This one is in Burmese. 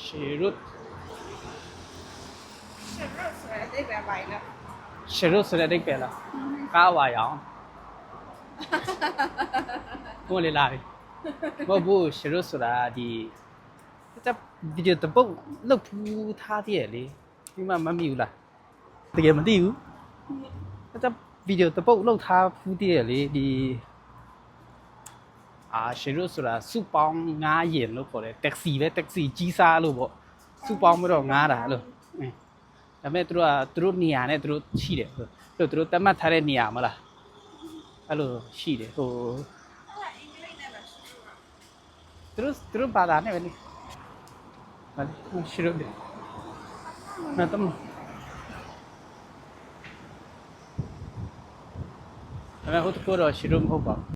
ရှေရုတ်ရှစ်ရုပ်ဆိုတဲ့အတိတ်ပဲပါလားရှေရုတ်ဆိုတဲ့အဓိပ္ပာယ်လားကားဝါရောင်ကိုလေလာပြီဘောဘူးရှေရုတ်ဆိုတာဒီတက်ဗီဒီယိုတပုတ်လောက်ဖူးထားသေးရလေဒီမှာမမိဘူးလားတကယ်မသိဘူးတက်ဗီဒီယိုတပုတ်လောက်ထားဖူးသေးရလေဒီ အာရှေရုတ်ဆိုတာစုပေါင်း9ရင်လို့ခေါ်တယ်တက္ကစီပဲတက္ကစီကြီးစားလို့ပေါ့စုပေါင်းပြီးတော့9တာအဲ့လိုအင်းဒါပေမဲ့သူတို့ကသူတို့နေရာနဲ့သူတို့ရှိတယ်ဆိုတော့သူတို့တတ်မှတ်ထားတဲ့နေရာမလားအဲ့လိုရှိတယ်ဟိုအဲ့ဒါအင်္ဂလိပ်နဲ့ပဲရှစ်ရုပ်သူတို့သူတို့ဘာသာနဲ့ပဲလေဟာလေရှိလို့တယ်နော်တမအဲ့ဟိုတကောတော့ရှိလို့မဟုတ်ပါဘူး